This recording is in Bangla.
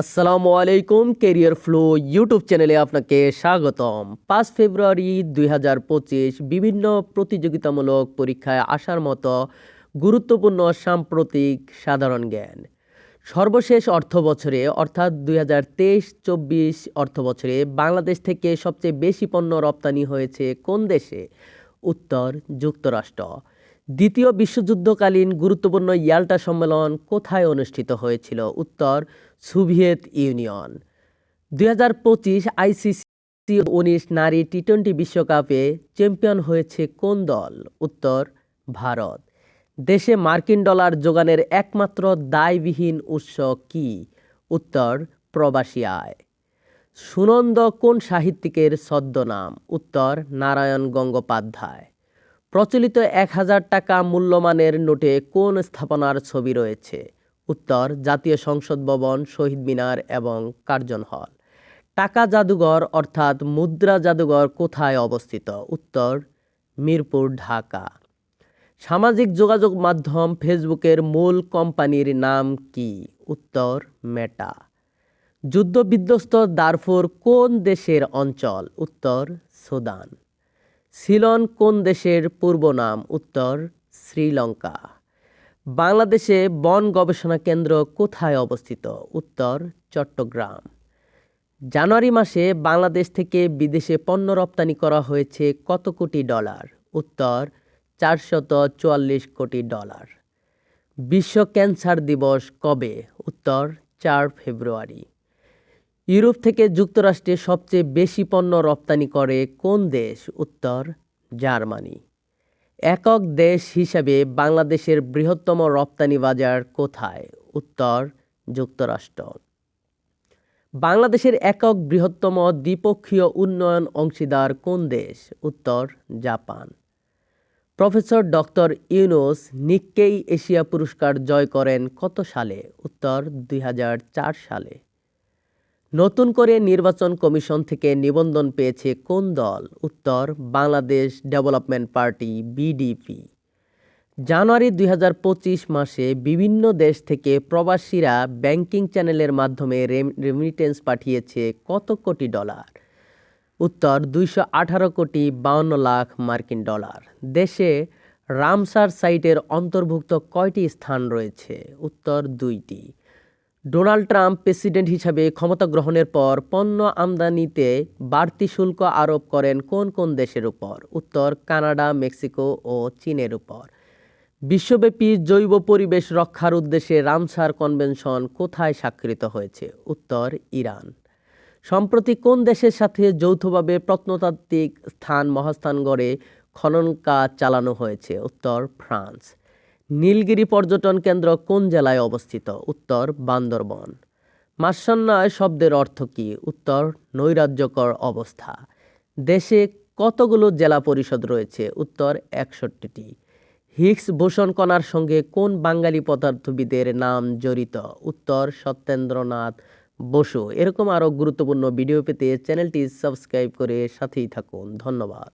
আসসালামু আলাইকুম কেরিয়ার ফ্লো ইউটিউব চ্যানেলে আপনাকে স্বাগতম। পাঁচ ফেব্রুয়ারি দুই হাজার পঁচিশ, বিভিন্ন প্রতিযোগিতামূলক পরীক্ষায় আসার মতো গুরুত্বপূর্ণ সাম্প্রতিক সাধারণ জ্ঞান। সর্বশেষ অর্থ বছরে অর্থাৎ দুই হাজার তেইশ, চব্বিশ অর্থ বছরে বাংলাদেশ থেকে সবচেয়ে বেশি পণ্য রপ্তানি হয়েছে কোন দেশে? উত্তর, যুক্তরাষ্ট্র। দ্বিতীয় বিশ্বযুদ্ধকালীন গুরুত্বপূর্ণ ইয়াল্টা সম্মেলন কোথায় অনুষ্ঠিত হয়েছিল? উত্তর, সোভিয়েত ইউনিয়ন। দুই হাজার পঁচিশ আইসিসি উনিশ নারী টি টোয়েন্টি বিশ্বকাপে চ্যাম্পিয়ন হয়েছে কোন দল? উত্তর, ভারত। দেশে মার্কিন ডলার যোগানের একমাত্র দায়বিহীন উৎস কি? উত্তর, প্রবাসী আয়। সুনন্দ কোন সাহিত্যিকের ছদ্মনাম? উত্তর, নারায়ণ গঙ্গোপাধ্যায়। প্রচলিত এক হাজার টাকা মূল্যমানের নোটে কোন স্থাপনার ছবি রয়েছে? উত্তর, জাতীয় সংসদ ভবন, শহীদ মিনার এবং কার্জন হল। টাকা জাদুঘর অর্থাৎ মুদ্রা জাদুঘর কোথায় অবস্থিত? উত্তর, মিরপুর, ঢাকা। সামাজিক যোগাযোগ মাধ্যম ফেসবুকের মূল কোম্পানির নাম কি? উত্তর, মেটা। যুদ্ধবিধ্বস্ত দারফুর কোন দেশের অঞ্চল? উত্তর, সুদান। সিলন কোন দেশের পূর্ব নাম? উত্তর, শ্রীলঙ্কা। বাংলাদেশে বন গবেষণা কেন্দ্র কোথায় অবস্থিত? উত্তর, চট্টগ্রাম। জানুয়ারি মাসে বাংলাদেশ থেকে বিদেশে পণ্য রপ্তানি করা হয়েছে কত কোটি ডলার? উত্তর, চারশত চুয়াল্লিশ কোটি ডলার। বিশ্ব ক্যান্সার দিবস কবে? উত্তর, চার ফেব্রুয়ারি। ইউরোপ থেকে যুক্তরাষ্ট্রে সবচেয়ে বেশি পণ্য রপ্তানি করে কোন দেশ? উত্তর, জার্মানি। একক দেশ হিসাবে বাংলাদেশের বৃহত্তম রপ্তানি বাজার কোথায়? উত্তর, যুক্তরাষ্ট্র। বাংলাদেশের একক বৃহত্তম দ্বিপক্ষীয় উন্নয়ন অংশীদার কোন দেশ? উত্তর, Japan. Professor doctor Yunus Nikkei Asia পুরস্কার জয় করেন কত সালে? উত্তর, দুই হাজার চার সালে। নতুন করে নির্বাচন কমিশন থেকে নিবন্ধন পেয়েছে কোন দল? উত্তর, বাংলাদেশ ডেভেলপমেন্ট পার্টি, বিডিপি। জানুয়ারি দু হাজার পঁচিশ মাসে বিভিন্ন দেশ থেকে প্রবাসীরা ব্যাংকিং চ্যানেলের মাধ্যমে রেমিটেন্স পাঠিয়েছে কত কোটি ডলার? উত্তর, দুইশো আঠারো কোটি বাউন্ন লাখ মার্কিন ডলার। দেশে রামসার সাইটের অন্তর্ভুক্ত কয়টি স্থান রয়েছে? উত্তর, দুইটি। ডোনাল্ড ট্রাম্প প্রেসিডেন্ট হিসাবে ক্ষমতা গ্রহণের পর পণ্য আমদানিতে বাড়তি শুল্ক আরোপ করেন কোন কোন দেশের উপর? উত্তর, কানাডা, মেক্সিকো ও চীনের উপর। বিশ্বব্যাপী জৈব পরিবেশ রক্ষার উদ্দেশ্যে রামসার কনভেনশন কোথায় স্বাক্ষরিত হয়েছে? উত্তর, ইরান। সম্প্রতি কোন দেশের সাথে যৌথভাবে প্রত্নতাত্ত্বিক স্থান মহাস্থান গড়ে খনন কাজ চালানো হয়েছে? উত্তর, ফ্রান্স। নীলগিরি পর্যটন কেন্দ্র কোন জেলায় অবস্থিত? উত্তর, বান্দরবন। মাসান্নায় শব্দের অর্থ কী? উত্তর, নৈরাজ্যকর অবস্থা। দেশে কতগুলো জেলা পরিষদ রয়েছে? উত্তর, একষট্টিটি। হিক্স বোসন কণার সঙ্গে কোন বাঙালি পদার্থবিদের নাম জড়িত? উত্তর, সত্যেন্দ্রনাথ বসু। এরকম আরও গুরুত্বপূর্ণ ভিডিও পেতে চ্যানেলটি সাবস্ক্রাইব করে সাথেই থাকুন। ধন্যবাদ।